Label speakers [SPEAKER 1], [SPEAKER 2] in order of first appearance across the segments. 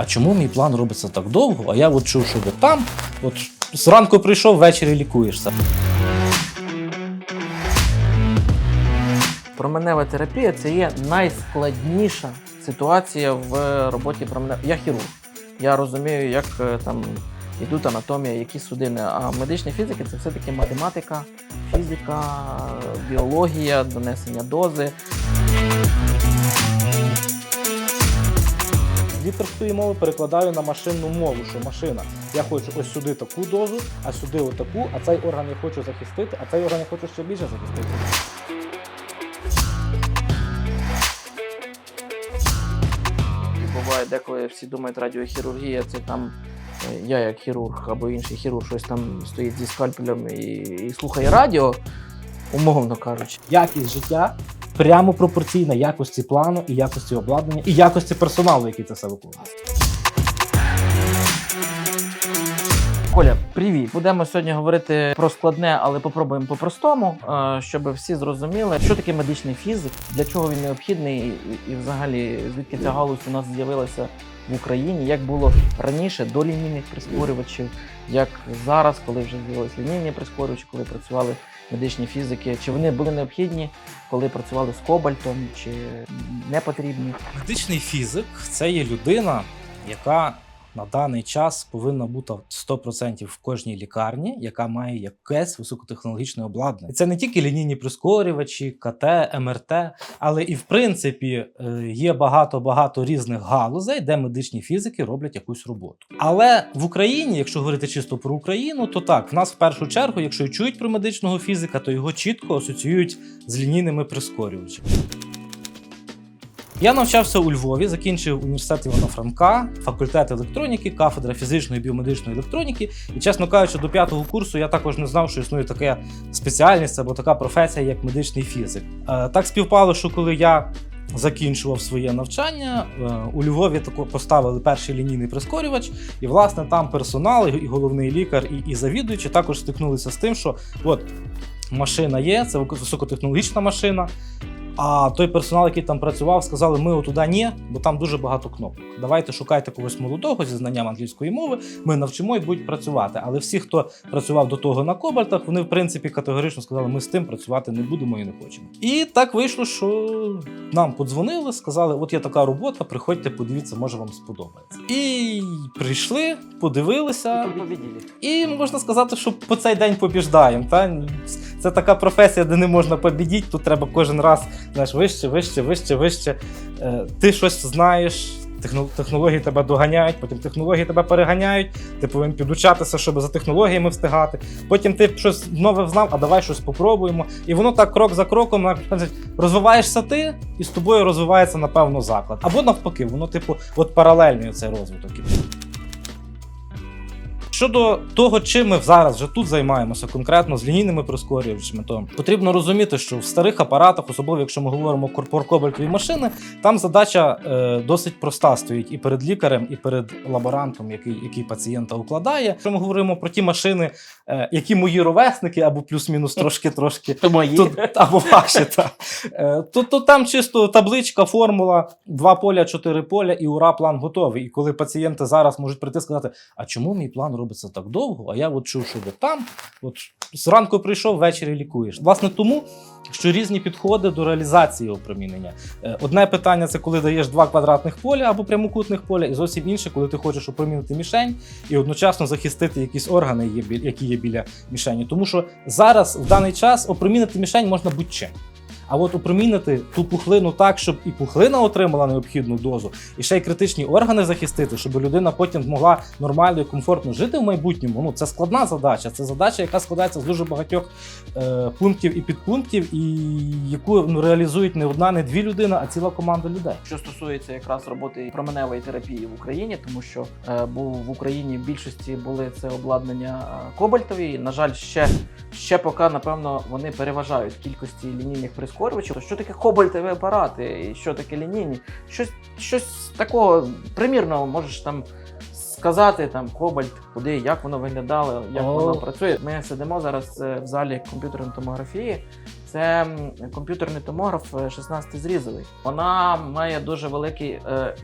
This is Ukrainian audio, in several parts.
[SPEAKER 1] а чому мій план робиться так довго? А я от чув, що ви там, от зранку прийшов, ввечері лікуєшся.
[SPEAKER 2] Променева терапія це є найскладніша ситуація в роботі променевої. Я хірург. Я розумію, як е, там йдуть анатомія, які судини. А медична фізика це все-таки математика, фізика, біологія, донесення дози.
[SPEAKER 1] З літерської мови перекладаю на машинну мову, що машина. Я хочу ось сюди таку дозу, а сюди отаку, а цей орган я хочу захистити, а цей орган я хочу ще більше захистити.
[SPEAKER 2] Буває деколи всі думають, радіохірургія це там е, я як хірург або інший хірург щось там стоїть зі скальпелем і, і слухає радіо, умовно кажучи.
[SPEAKER 1] Якість життя прямо пропорційна якості плану і якості обладнання, і якості персоналу, який це все виконує.
[SPEAKER 2] Коля, привіт! Будемо сьогодні говорити про складне, але попробуємо по-простому, е, щоб всі зрозуміли, що таке медичний фізик, для чого він необхідний, і, і взагалі звідки ця галузь у нас з'явилася в Україні, як було раніше до лінійних прискорювачів, як зараз, коли вже з'явилися лінійні прискорювачі, коли працювали медичні фізики, чи вони були необхідні, коли працювали з кобальтом, чи не потрібні.
[SPEAKER 1] Медичний фізик це є людина, яка на даний час повинна бути 100% в кожній лікарні, яка має якесь високотехнологічне обладнання. І це не тільки лінійні прискорювачі, КТ, МРТ, але і в принципі е, є багато-багато різних галузей, де медичні фізики роблять якусь роботу. Але в Україні, якщо говорити чисто про Україну, то так, в нас в першу чергу, якщо чують про медичного фізика, то його чітко асоціюють з лінійними прискорювачами. Я навчався у Львові, закінчив університет Івана Франка, факультет електроніки, кафедра фізичної і біомедичної електроніки. І, чесно кажучи, до п'ятого курсу я також не знав, що існує така спеціальність або така професія, як медичний фізик. Е, Так співпало, що коли я закінчував своє навчання, е, у Львові тако поставили перший лінійний прискорювач, і власне там персонал, і головний лікар, і, і завідуючі також стикнулися з тим, що от машина є, це високотехнологічна машина. А той персонал, який там працював, сказали, ми отуда ні, бо там дуже багато кнопок. Давайте шукайте когось молодого зі знанням англійської мови. Ми навчимо і будуть працювати. Але всі, хто працював до того на кобальтах, вони в принципі категорично сказали, ми з тим працювати не будемо і не хочемо. І так вийшло, що нам подзвонили, сказали, от є така робота, приходьте, подивіться, може вам сподобається. І прийшли, подивилися. І можна сказати, що по цей день побіждаємо. Та? Це така професія, де не можна побідіти. Тут треба кожен раз знаєш, вище, вище, вище, вище. Е, ти щось знаєш, технології тебе доганяють, потім технології тебе переганяють. Ти повинен підучатися, щоб за технологіями встигати. Потім ти щось нове знав, а давай щось попробуємо. І воно так крок за кроком розвиваєшся ти, і з тобою розвивається, напевно, заклад. Або навпаки, воно, типу, от паралельний цей розвиток. Щодо того, чим ми зараз вже тут займаємося, конкретно з лінійними прискорювачами, то потрібно розуміти, що в старих апаратах, особливо якщо ми говоримо про корпоркобальтові машини, там задача е, досить проста стоїть і перед лікарем, і перед лаборантом, який, який пацієнта укладає. Якщо ми говоримо про ті машини, е, які мої ровесники, або плюс-мінус трошки-трошки
[SPEAKER 2] мої.
[SPEAKER 1] Або ваші. Е, То, то там чисто табличка, формула, два поля, чотири поля, і ура, план готовий. І коли пацієнти зараз можуть прийти і сказати, а чому мій план робиться так довго? А я от чув, що ви там, от зранку прийшов, ввечері лікуєш. Власне, тому. Що різні підходи до реалізації опромінення. Е, Одне питання це коли даєш два квадратних поля або прямокутних поля, і зовсім інше, коли ти хочеш опромінити мішень і одночасно захистити якісь органи, які є біля мішені. Тому що зараз, в даний час, опромінити мішень можна будь-чим. А от опромінити ту пухлину так, щоб і пухлина отримала необхідну дозу, і ще й критичні органи захистити, щоб людина потім змогла нормально і комфортно жити в майбутньому. Ну це складна задача. Це задача, яка складається з дуже багатьох е, пунктів і підпунктів, і яку ну, реалізують не одна, не дві людини, а ціла команда людей.
[SPEAKER 2] Що стосується якраз роботи променевої терапії в Україні, тому що е, був в Україні в більшості були це обладнання е, кобальтові. На жаль, ще, ще поки, напевно, вони переважають кількості лінійних прискорювачів. То Що таке кобальтові апарати і що таке лінійні? Щось, щось такого примірного можеш там. Сказати там кобальт, куди, як воно виглядало, як
[SPEAKER 1] О.
[SPEAKER 2] воно працює. Ми сидимо зараз е, в залі комп'ютерної томографії. Це комп'ютерний томограф е, 16 зрізовий. Вона має дуже великий е,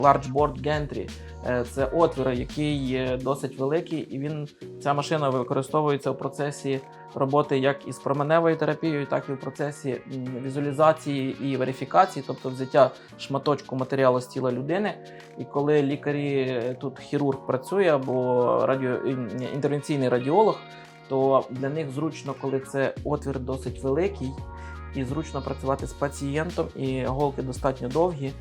[SPEAKER 2] large board gantry. Е, Це отвір, який е, досить великий, і він ця машина використовується в процесі роботи як із променевою терапією, так і в процесі візуалізації і верифікації, тобто взяття шматочку матеріалу з тіла людини. І коли лікарі е, тут хірург працює або радіо інтервенційний радіолог, то для них зручно, коли це отвір досить великий, і зручно працювати з пацієнтом, і голки достатньо довгі,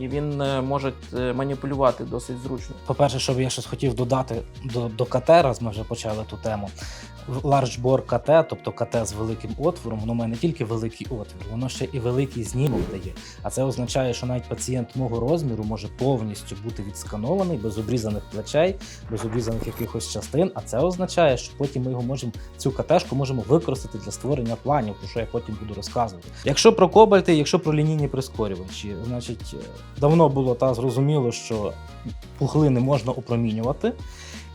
[SPEAKER 2] і він е, може е, маніпулювати досить зручно.
[SPEAKER 1] По-перше, що б я щось хотів додати до, до КТ, раз ми вже почали ту тему. Large bore КТ, тобто КТ з великим отвором, воно має не тільки великий отвір, воно ще і великий знімок дає. А це означає, що навіть пацієнт мого розміру може повністю бути відсканований без обрізаних плечей, без обрізаних якихось частин. А це означає, що потім ми його можемо цю КТшку можемо використати для створення планів, про що я потім буду розказувати. Якщо про кобальти, якщо про лінійні прискорювачі, значить е, давно було та зрозуміло, що пухлини можна опромінювати.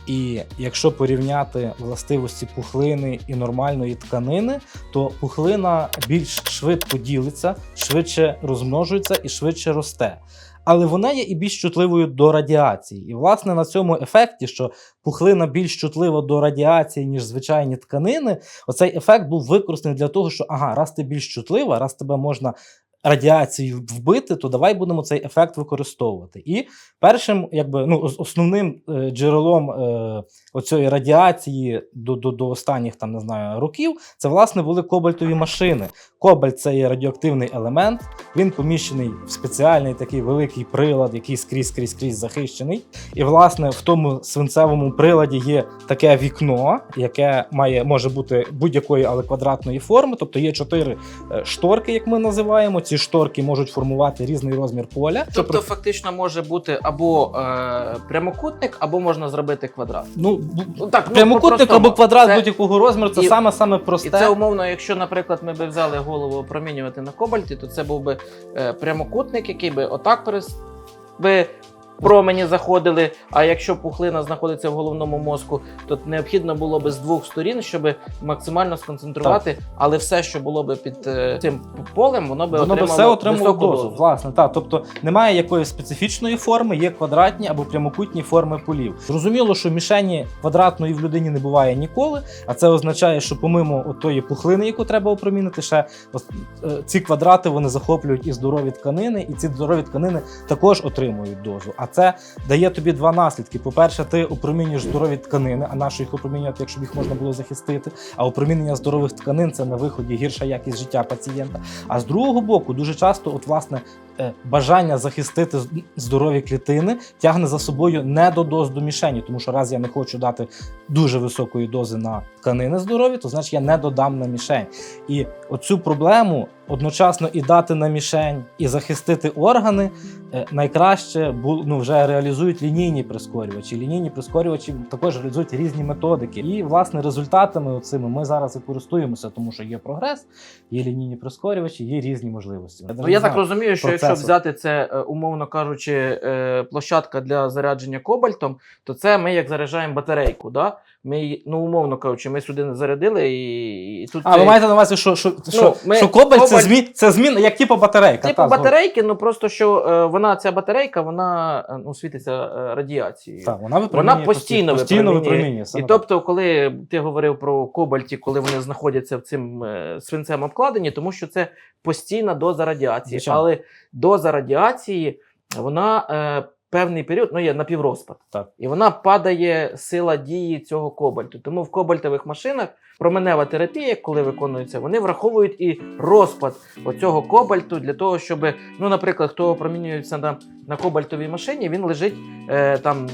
[SPEAKER 1] І якщо порівняти властивості пухлини і нормальної тканини, то пухлина більш швидко ділиться, швидше розмножується і швидше росте. Але вона є і більш чутливою до радіації. І, власне, на цьому ефекті, що пухлина більш чутлива до радіації, ніж звичайні тканини, оцей ефект був використаний для того, що ага, раз ти більш чутлива, раз тебе можна радіацією вбити, то давай будемо цей ефект використовувати. І першим, якби ну, основним е, джерелом е, оцієї радіації до, до, до останніх там не знаю років, це власне були кобальтові машини. Кобальт це є радіоактивний елемент. Він поміщений в спеціальний такий великий прилад, який скрізь скрізь скрізь захищений. І власне в тому свинцевому приладі є таке вікно, яке має може бути будь-якої, але квадратної форми. Тобто є чотири е, шторки, як ми називаємо. Ці шторки можуть формувати різний розмір поля.
[SPEAKER 2] Тобто, фактично може бути або е, прямокутник, або можна зробити квадрат.
[SPEAKER 1] ну
[SPEAKER 2] Ну, так, ну,
[SPEAKER 1] прямокутник або квадрат
[SPEAKER 2] Це-
[SPEAKER 1] будь-якого розміру, це
[SPEAKER 2] і-
[SPEAKER 1] саме саме
[SPEAKER 2] І
[SPEAKER 1] просте.
[SPEAKER 2] це умовно, якщо, наприклад, ми би взяли голову опромінювати на кобальті, то це був би е, прямокутник, який би отак перес... би промені заходили. А якщо пухлина знаходиться в головному мозку, то необхідно було би з двох сторін, щоб максимально сконцентрувати, але все, що було би під е, цим полем, воно би
[SPEAKER 1] Воно
[SPEAKER 2] отримало
[SPEAKER 1] все отримало
[SPEAKER 2] високу
[SPEAKER 1] дозу. Власне, так. Тобто немає якоїсь специфічної форми, є квадратні або прямокутні форми полів. Зрозуміло, що мішені квадратної в людині не буває ніколи, а це означає, що помимо тої пухлини, яку треба опромінити, ще е, ці квадрати вони захоплюють і здорові тканини, і ці здорові тканини також отримують дозу. А це дає тобі два наслідки. По-перше, ти опромінюєш здорові тканини, а нащо їх опромінювати, якщо б їх можна було захистити. А опромінення здорових тканин це на виході гірша якість життя пацієнта. А з другого боку, дуже часто, от власне, бажання захистити здорові клітини тягне за собою не до доз до мішені, тому що раз я не хочу дати дуже високої дози на тканини здорові, то значить я не додам на мішень. І оцю проблему одночасно і дати на мішень, і захистити органи е, найкраще ну, вже реалізують лінійні прискорювачі. Лінійні прискорювачі також реалізують різні методики. І власне результатами цими ми зараз і користуємося, тому що є прогрес, є лінійні прискорювачі, є різні можливості.
[SPEAKER 2] Ну, я так розумію, що якщо
[SPEAKER 1] процесу.
[SPEAKER 2] взяти це, е, умовно кажучи, е, площадка для зарядження кобальтом, то це ми як заряджаємо батарейку. Да? Ми, ну, умовно кажучи, ми сюди зарядили і, і тут.
[SPEAKER 1] А, ви маєте на увазі, що, що, що,
[SPEAKER 2] ми-
[SPEAKER 1] що кобальт це змін, це змін, як типу батарейка.
[SPEAKER 2] Типу
[SPEAKER 1] та,
[SPEAKER 2] батарейки, ну просто що е, вона, ця батарейка, вона е, ну, світиться е, радіацією.
[SPEAKER 1] Так, вона випромінює
[SPEAKER 2] Вона постійно,
[SPEAKER 1] постійно
[SPEAKER 2] випромінює.
[SPEAKER 1] випромінює.
[SPEAKER 2] І
[SPEAKER 1] так.
[SPEAKER 2] тобто, коли ти говорив про кобальті, коли вони знаходяться в цим е, свинцем обкладенні, тому що це постійна доза радіації.
[SPEAKER 1] Звичайно.
[SPEAKER 2] Але доза радіації, вона е, певний період, ну є напіврозпад.
[SPEAKER 1] Так.
[SPEAKER 2] І вона падає сила дії цього кобальту. Тому в кобальтових машинах променева терапія, коли виконується, вони враховують і розпад оцього кобальту для того, щоб, ну, наприклад, хто промінюється на, на кобальтовій машині, він лежить е, там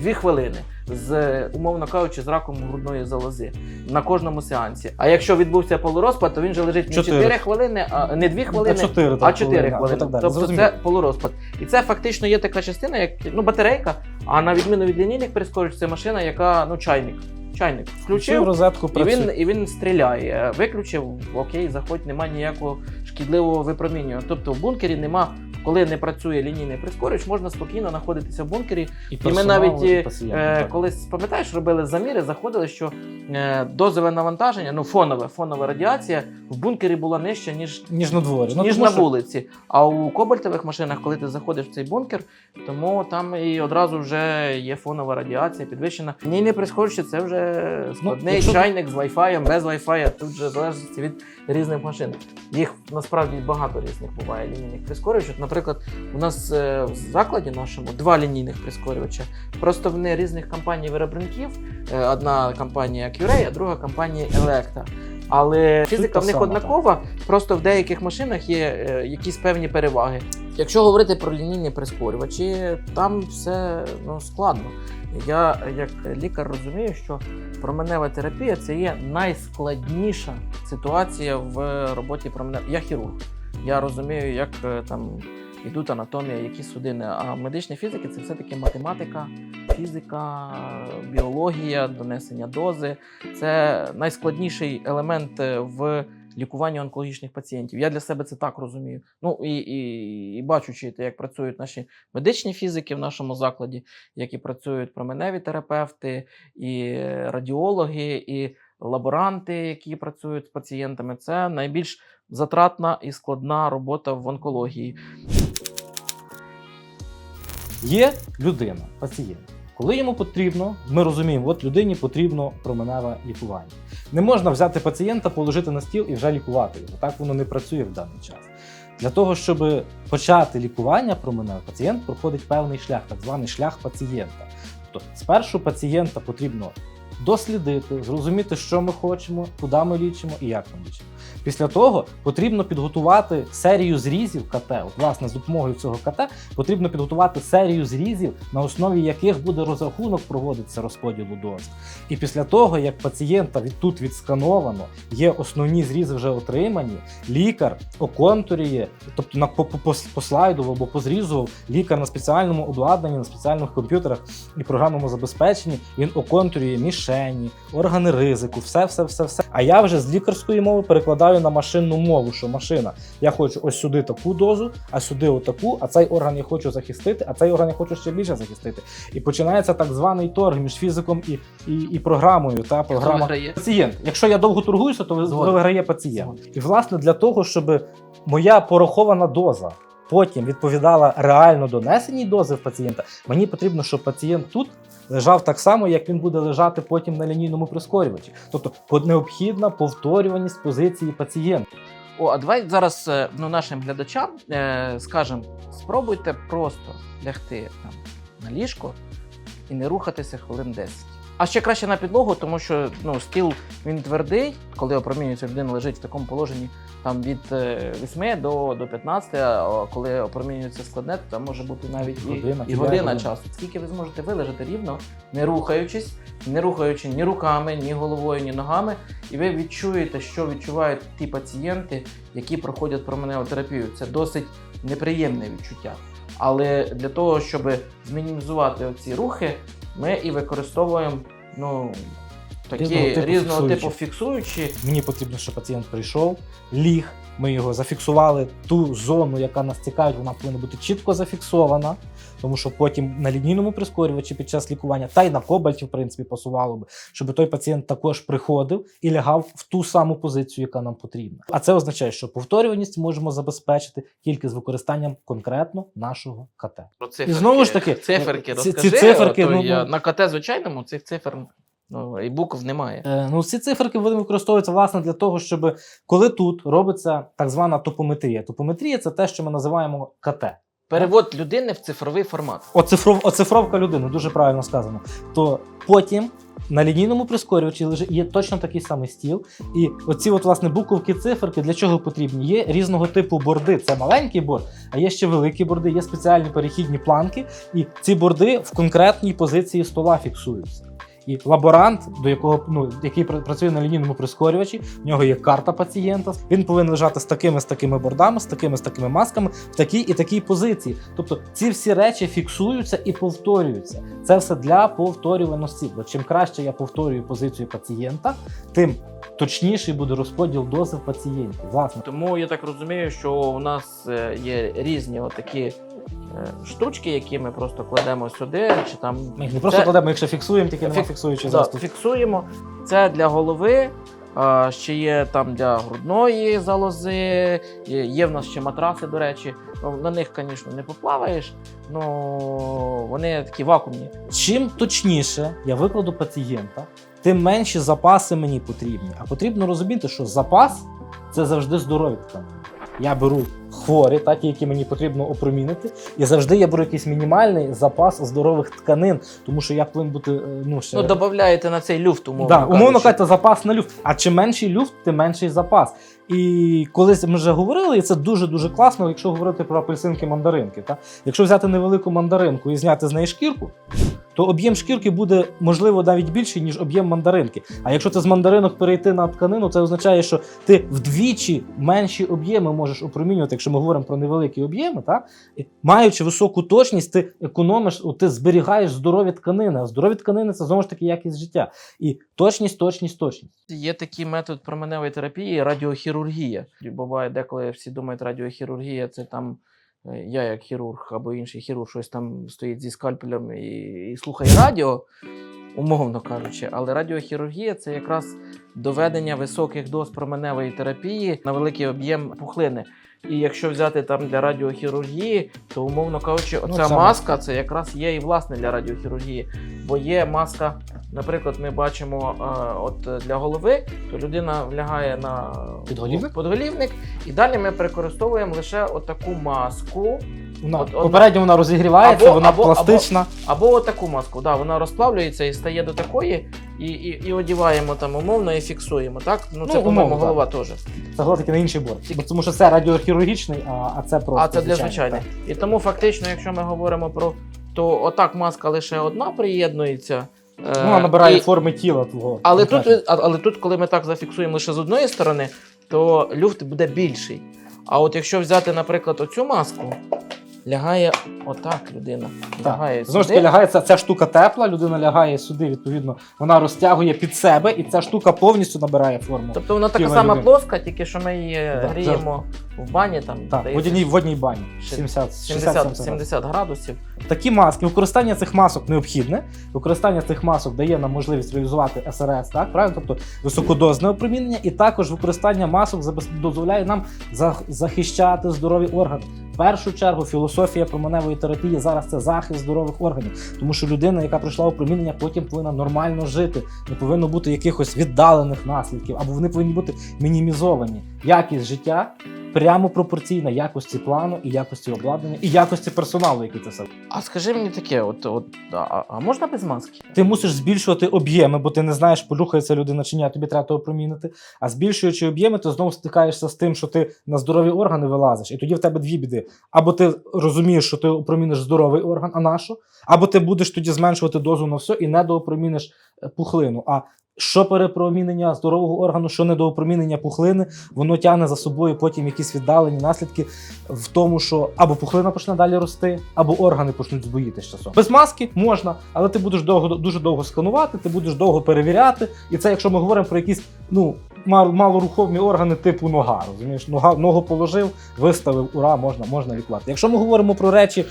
[SPEAKER 2] дві хвилини з, умовно кажучи, з раком грудної залози на кожному сеансі. А якщо відбувся полурозпад, то він же лежить не
[SPEAKER 1] Чотири.
[SPEAKER 2] 4 хвилини, а не 2 хвилини,
[SPEAKER 1] Та чотири,
[SPEAKER 2] а 4
[SPEAKER 1] хвилини,
[SPEAKER 2] хвилини.
[SPEAKER 1] так.
[SPEAKER 2] Тобто
[SPEAKER 1] Зрозуміло.
[SPEAKER 2] це полурозпад. І це фактично є така частина, як ну, батарейка, а на відміну від лінійних прискорювачів, це машина, яка ну чайник. Чайник
[SPEAKER 1] Включив
[SPEAKER 2] включив.
[SPEAKER 1] розетку,
[SPEAKER 2] І він, і він стріляє. Виключив, окей, заходь, немає ніякого шкідливого випромінювання. Тобто в бункері нема коли не працює лінійний прискорювач, можна спокійно знаходитися в бункері. І ми навіть
[SPEAKER 1] і
[SPEAKER 2] е,
[SPEAKER 1] пацієнту, так.
[SPEAKER 2] колись пам'ятаєш, робили заміри, заходили, що е, дозове навантаження, ну фонове, фонова радіація в бункері була нижча, ніж
[SPEAKER 1] ніж на дворі. Ну,
[SPEAKER 2] ніж
[SPEAKER 1] тому
[SPEAKER 2] на
[SPEAKER 1] що-
[SPEAKER 2] вулиці. А у кобальтових машинах, коли ти заходиш в цей бункер, тому там і одразу вже є фонова радіація підвищена. Лінійний прискорювач це вже складний
[SPEAKER 1] Ну, якщо-
[SPEAKER 2] чайник з Wi-Fi, без Wi-Fi. Тут вже залежить від різних машин. Їх насправді багато різних буває лінійних прискорювачів. Наприклад, у нас е, в закладі нашому два лінійних прискорювача. Просто вони різних компаній-виробників. Е, Одна компанія Accuray, а друга компанія Electa. Але фізика в них однакова, просто в деяких машинах є е, якісь певні переваги. Якщо говорити про лінійні прискорювачі, там все ну, складно. Я як лікар розумію, що променева терапія це є найскладніша ситуація в роботі променев. Я хірург. Я розумію, як е, ідуть анатомія, які судини. А медичні фізики це все-таки математика, фізика, біологія, донесення дози. Це найскладніший елемент е, в лікуванні онкологічних пацієнтів. Я для себе це так розумію. Ну і, і, і бачучи, як працюють наші медичні фізики в нашому закладі, як і працюють променеві терапевти, і радіологи, і лаборанти, які працюють з пацієнтами, це найбільш затратна і складна робота в онкології.
[SPEAKER 1] Є людина, пацієнт. Коли йому потрібно, ми розуміємо, от людині потрібно променеве лікування. Не можна взяти пацієнта, положити на стіл і вже лікувати його. Так воно не працює в даний час. Для того, щоб почати лікування променеве, пацієнт проходить певний шлях, так званий шлях пацієнта. Тобто, спершу пацієнта потрібно дослідити, зрозуміти, що ми хочемо, куди ми лічимо і як ми лічимо. Після того потрібно підготувати серію зрізів КТ. От, власне, з допомогою цього КТ потрібно підготувати серію зрізів, на основі яких буде розрахунок проводитися розподілу доз. І після того, як пацієнта від тут відскановано, є основні зрізи вже отримані, лікар оконтурює, тобто на по, по, слайду або по зрізу, лікар на спеціальному обладнанні, на спеціальних комп'ютерах і програмному забезпеченні він оконтурює мішені, органи ризику, все, все, все, все. А я вже з лікарської мови перекладаю на машинну мову, що машина, я хочу ось сюди таку дозу, а сюди отаку, а цей орган я хочу захистити, а цей орган я хочу ще більше захистити. І починається так званий торг між фізиком і, і, і програмою. Та програма
[SPEAKER 2] виграє?
[SPEAKER 1] пацієнт. Якщо я довго торгуюся, то виграє пацієнт. І власне для того, щоб моя порахована доза. Потім відповідала реально донесеній дози в пацієнта. Мені потрібно, щоб пацієнт тут лежав так само, як він буде лежати потім на лінійному прискорювачі. Тобто необхідна повторюваність позиції пацієнта.
[SPEAKER 2] О, а давай зараз е, ну, нашим глядачам е, скажемо: спробуйте просто лягти там на ліжко і не рухатися хвилин 10. А ще краще на підлогу, тому що ну, стіл він твердий, коли опромінюється людина лежить в такому положенні там від е, 8 до, до 15, а коли опромінюється складне, то там може бути навіть і,
[SPEAKER 1] Година,
[SPEAKER 2] і година
[SPEAKER 1] годин.
[SPEAKER 2] часу. Скільки ви зможете вилежати рівно, не рухаючись, не рухаючи ні руками, ні головою, ні ногами, і ви відчуєте, що відчувають ті пацієнти, які проходять променеву терапію. Це досить неприємне відчуття. Але для того, щоб змінімізувати ці рухи, ми і використовуємо ну, такі
[SPEAKER 1] Різного типу
[SPEAKER 2] різного типу фіксуючі.
[SPEAKER 1] Мені потрібно, щоб пацієнт прийшов, ліг. Ми його зафіксували. Ту зону, яка нас цікавить, вона повинна бути чітко зафіксована. Тому що потім на лінійному прискорювачі під час лікування, та й на кобальті, в принципі, посувало би, щоб той пацієнт також приходив і лягав в ту саму позицію, яка нам потрібна. А це означає, що повторюваність можемо забезпечити тільки з використанням конкретно нашого КТ.
[SPEAKER 2] Про
[SPEAKER 1] І знову ж таки,
[SPEAKER 2] циферки
[SPEAKER 1] ці- ці циферки, ну,
[SPEAKER 2] я,
[SPEAKER 1] ну-
[SPEAKER 2] на КТ звичайному цих цифр ну, і букв немає.
[SPEAKER 1] Е, ну, ці циферки вони використовуються власне для того, щоб коли тут робиться так звана топометрія. Топометрія це те, що ми називаємо КТ.
[SPEAKER 2] Перевод людини в цифровий формат.
[SPEAKER 1] Оцифров, оцифровка людини, дуже правильно сказано. То потім на лінійному прискорювачі лежить є точно такий самий стіл. І оці, от, власне, буковки циферки для чого потрібні? Є різного типу борди. Це маленький борд, а є ще великі борди, є спеціальні перехідні планки, і ці борди в конкретній позиції стола фіксуються. І лаборант, до якого ну який працює на лінійному прискорювачі, в нього є карта пацієнта. Він повинен лежати з такими з такими бордами, з такими з такими масками в такій і такій позиції. Тобто ці всі речі фіксуються і повторюються. Це все для повторюваності. Бо чим краще я повторюю позицію пацієнта, тим точніший буде розподіл дози в пацієнтів. Власне.
[SPEAKER 2] Тому я так розумію, що у нас е, є різні отакі штучки, які ми просто кладемо сюди, чи там
[SPEAKER 1] Ми їх не просто
[SPEAKER 2] Це-
[SPEAKER 1] кладемо, ми їх ще фіксуємо, тільки
[SPEAKER 2] Фік-
[SPEAKER 1] фіксуючи
[SPEAKER 2] да,
[SPEAKER 1] заступ.
[SPEAKER 2] фіксуємо. Це для голови. Ще є там для грудної залози, є, в нас ще матраси, до речі. Ну, На них, звісно, не поплаваєш, але вони такі вакуумні.
[SPEAKER 1] Чим точніше я викладу пацієнта, тим менші запаси мені потрібні. А потрібно розуміти, що запас це завжди тканини. Я беру хворі, так, які мені потрібно опромінити, і завжди я беру якийсь мінімальний запас здорових тканин, тому що я повинен бути е, ну, ще...
[SPEAKER 2] Ну, додаєте на цей люфт, умовно.
[SPEAKER 1] Да, умовно
[SPEAKER 2] кажучи,
[SPEAKER 1] запас на люфт. А чим менший люфт, тим менший запас. І колись ми вже говорили, і це дуже дуже класно, якщо говорити про апельсинки мандаринки. Та? Якщо взяти невелику мандаринку і зняти з неї шкірку, то об'єм шкірки буде можливо навіть більший, ніж об'єм мандаринки. А якщо ти з мандаринок перейти на тканину, це означає, що ти вдвічі менші об'єми можеш опромінювати, якщо ми говоримо про невеликі об'єми, та? Маючи високу точність, ти економиш, ти зберігаєш здорові тканини. А здорові тканини це знову ж таки якість життя. І точність, точність, точність.
[SPEAKER 2] Є такий метод променевої терапії радіохірургія. Буває, деколи всі думають, радіохірургія це там е, я як хірург або інший хірург щось там стоїть зі скальпелем і, і слухає радіо, умовно кажучи. Але радіохірургія це якраз доведення високих доз променевої терапії на великий об'єм пухлини. І якщо взяти там для радіохірургії, то умовно кажучи,
[SPEAKER 1] Ну,
[SPEAKER 2] оця
[SPEAKER 1] це
[SPEAKER 2] маска це якраз є і власне для радіохірургії. Бо є маска, наприклад, ми бачимо е, от е, для голови, то людина лягає на
[SPEAKER 1] Підголівник?
[SPEAKER 2] подголівник, і далі ми використовуємо лише отаку маску,
[SPEAKER 1] Вона,
[SPEAKER 2] От-
[SPEAKER 1] попередньо вона розігрівається,
[SPEAKER 2] Або-
[SPEAKER 1] вона
[SPEAKER 2] або-
[SPEAKER 1] пластична.
[SPEAKER 2] або отаку маску. Да, вона розплавлюється і стає до такої, і, і, і одіваємо там умовно і фіксуємо. Так? Ну, це,
[SPEAKER 1] Ну,
[SPEAKER 2] по-моєму, голова теж.
[SPEAKER 1] Це таки на інший борт. Бо тому що це радіохірургічний, а, а це просто.
[SPEAKER 2] А це для звичайних. І тому фактично, якщо ми говоримо про то отак маска лише одна приєднується. е,
[SPEAKER 1] Ну, Вона набирає
[SPEAKER 2] і-
[SPEAKER 1] форми тіла твого.
[SPEAKER 2] Але тут, але тут, коли ми так зафіксуємо лише з одної сторони, то люфт буде більший. А от якщо взяти, наприклад, оцю маску, лягає отак людина. Лягає
[SPEAKER 1] Знову ж
[SPEAKER 2] сюди.
[SPEAKER 1] таки, лягає ця, ця штука тепла, людина лягає сюди, відповідно, вона розтягує під себе, і ця штука повністю набирає форму.
[SPEAKER 2] Тобто вона така
[SPEAKER 1] тіла
[SPEAKER 2] сама
[SPEAKER 1] людини.
[SPEAKER 2] плоска, тільки що ми її
[SPEAKER 1] Да,
[SPEAKER 2] гріємо в бані, там
[SPEAKER 1] Так, в
[SPEAKER 2] здається,
[SPEAKER 1] водяній, в водній бані. 70,
[SPEAKER 2] 70,
[SPEAKER 1] 60-70
[SPEAKER 2] 70 градусів.
[SPEAKER 1] Такі маски, використання цих масок необхідне. Використання цих масок дає нам можливість реалізувати СРС, так правильно? Тобто високодозне опромінення, і також використання масок забез- дозволяє нам за- захищати здорові органи. Першу чергу філософія променевої терапії зараз це захист здорових органів, тому що людина, яка пройшла опромінення, потім повинна нормально жити. Не повинно бути якихось віддалених наслідків, або вони повинні бути мінімізовані. Якість життя прямо пропорційна якості плану і якості обладнання, і якості персоналу, який це все
[SPEAKER 2] А скажи мені таке, от, от, а, а можна без маски?
[SPEAKER 1] ти мусиш збільшувати об'єми, бо ти не знаєш, порухається людина чи ні, а тобі треба того промінити. А збільшуючи об'єми, ти знову стикаєшся з тим, що ти на здорові органи вилазиш, і тоді в тебе дві біди. Або ти розумієш, що ти опроміниш здоровий орган, а нашу, або ти будеш тоді зменшувати дозу на все і недоопроміниш е, пухлину. А що перепромінення здорового органу, що недоопромінення пухлини, воно тягне за собою потім якісь віддалені наслідки в тому, що або пухлина почне далі рости, або органи почнуть збоїти з часом. Без маски можна, але ти будеш довго дуже довго сканувати, ти будеш довго перевіряти. І це, якщо ми говоримо про якісь ну мал- малорухомі органи типу нога. Розумієш, нога ногу положив, виставив, ура, можна, можна лікувати. Якщо ми говоримо про речі.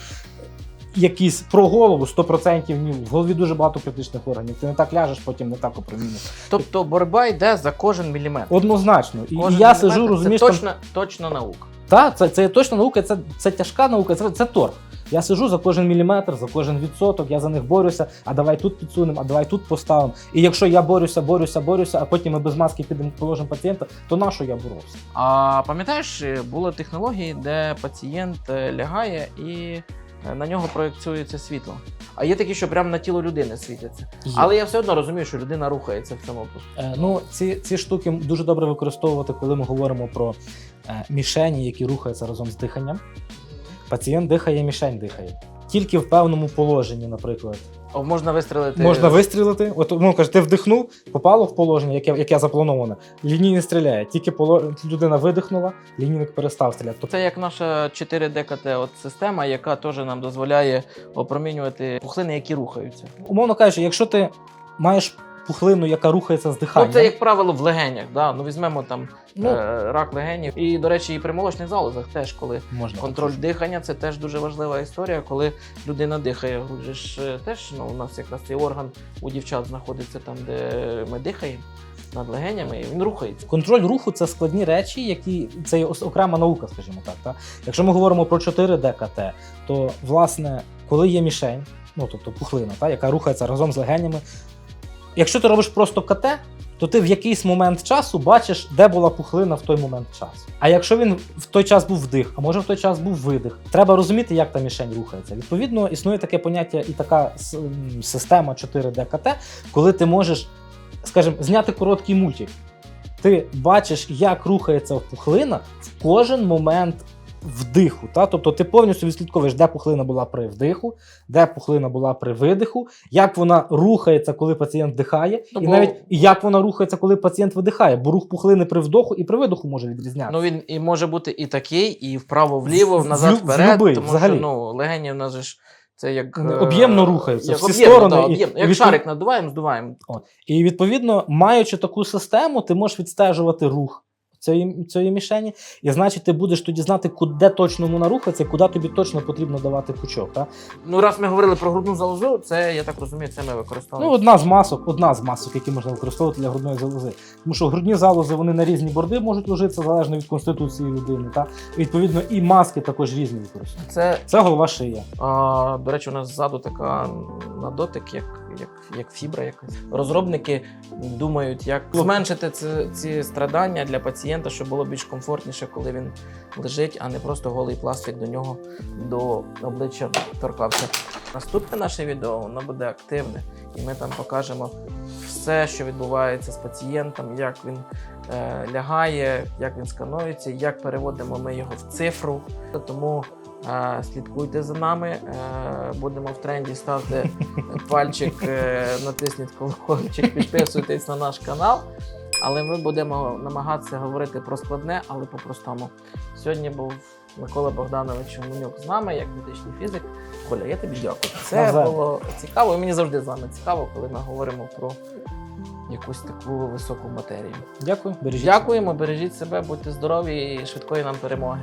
[SPEAKER 1] Якісь про голову 100% ні. В голові дуже багато критичних органів. Ти не так ляжеш, потім не так опроміниш.
[SPEAKER 2] Тобто боротьба йде за кожен міліметр.
[SPEAKER 1] Однозначно. І,
[SPEAKER 2] Кожен
[SPEAKER 1] я сижу, розумієш,
[SPEAKER 2] це
[SPEAKER 1] там-
[SPEAKER 2] точно, точно наука.
[SPEAKER 1] Так, це, це є точна наука, це, це тяжка наука, це, це торг. Я сижу за кожен міліметр, за кожен відсоток, я за них борюся, а давай тут підсунемо, а давай тут поставимо. І якщо я борюся, борюся, борюся, а потім ми без маски підемо положимо пацієнта, то на що я боровся?
[SPEAKER 2] А пам'ятаєш, е, були технології, де пацієнт е, лягає і на нього проєкціюється світло. А є такі, що прямо на тіло людини світяться. Але я все одно розумію, що людина рухається в цьому.
[SPEAKER 1] Е, ну, ці, ці штуки дуже добре використовувати, коли ми говоримо про е, мішені, які рухаються разом з диханням. Пацієнт дихає, мішень дихає. Тільки в певному положенні, наприклад.
[SPEAKER 2] О, можна вистрілити.
[SPEAKER 1] Можна вистрілити. От ну каже, ти вдихнув, попало в положення, яке, яке заплановане. Ліній не стріляє. Тільки поло... людина видихнула, лінійник перестав стріляти. Тобто
[SPEAKER 2] Це як наша 4 ДКТ от система, яка теж нам дозволяє опромінювати пухлини, які рухаються.
[SPEAKER 1] умовно кажучи, якщо ти маєш пухлину, яка рухається з диханням.
[SPEAKER 2] Ну, це, як правило, в легенях. Да? Ну, візьмемо там
[SPEAKER 1] Ну.
[SPEAKER 2] е, рак легенів. І, до речі, і при молочних залозах теж, коли
[SPEAKER 1] можна
[SPEAKER 2] контроль дихання, це теж дуже важлива історія, коли людина дихає. Грудь же ж е, теж ну, у нас якраз цей орган у дівчат знаходиться там, де ми дихаємо над легенями, і він рухається.
[SPEAKER 1] Контроль руху це складні речі, які це є окрема наука, скажімо так. Та? Якщо ми говоримо про 4D КТ, то власне, коли є мішень, ну тобто пухлина, та, яка рухається разом з легенями, якщо ти робиш просто КТ, то ти в якийсь момент часу бачиш, де була пухлина в той момент часу. А якщо він в той час був вдих, а може в той час був видих, треба розуміти, як та мішень рухається. Відповідно, існує таке поняття і така система 4D КТ, коли ти можеш, скажімо, зняти короткий мультик. Ти бачиш, як рухається пухлина в кожен момент вдиху. Та? Тобто ти повністю відслідковуєш, де пухлина була при вдиху, де пухлина була при видиху, як вона рухається, коли пацієнт вдихає,
[SPEAKER 2] Ну,
[SPEAKER 1] і
[SPEAKER 2] бо-
[SPEAKER 1] навіть як вона рухається, коли пацієнт видихає, бо рух пухлини при вдоху і при видоху може відрізнятися.
[SPEAKER 2] Ну він і може бути і такий, і вправо-вліво, назад вперед. тому
[SPEAKER 1] взагалі.
[SPEAKER 2] що ну, легені в нас ж це як. Е,
[SPEAKER 1] об'ємно рухаються,
[SPEAKER 2] як
[SPEAKER 1] всі сторони
[SPEAKER 2] да,
[SPEAKER 1] і-.
[SPEAKER 2] Як
[SPEAKER 1] відпов-
[SPEAKER 2] шарик надуваємо, здуваємо.
[SPEAKER 1] І відповідно, маючи таку систему, ти можеш відстежувати рух. Цієї, цієї мішені, і значить, ти будеш тоді знати, куди точно вона рухається, куди тобі точно потрібно давати пучок. Та?
[SPEAKER 2] Ну, раз ми говорили про грудну залозу, це я так розумію, це ми
[SPEAKER 1] Ну, одна з масок, одна з масок, які можна використовувати для грудної залози. Тому що грудні залози вони на різні борди можуть ложитися залежно від конституції людини. Та? І, відповідно, і маски також різні використовують.
[SPEAKER 2] Це,
[SPEAKER 1] Це голова шия.
[SPEAKER 2] а, до речі, у нас ззаду така на дотик, як, як, як фібра якась. Розробники думають, як зменшити ці, ці страдання для пацієнта, щоб було більш комфортніше, коли він лежить, а не просто голий пластик до нього до обличчя торкався. Наступне наше відео воно буде активне, і ми там покажемо все, що відбувається з пацієнтом, як він е, лягає, як він сканується, як переводимо ми його в цифру. Тому слідкуйте за нами. Е, будемо в тренді. Ставте пальчик, е, натисніть колокольчик, підписуйтесь на наш канал. Але ми будемо намагатися говорити про складне, але по-простому. Сьогодні був Микола Богданович Менюк з нами, як медичний фізик. Коля, я тобі дякую. Це було цікаво, і мені завжди з вами цікаво, коли ми говоримо про якусь таку високу матерію.
[SPEAKER 1] Дякую, бережіть.
[SPEAKER 2] Дякуємо, бережіть себе, будьте здорові і швидкої нам перемоги.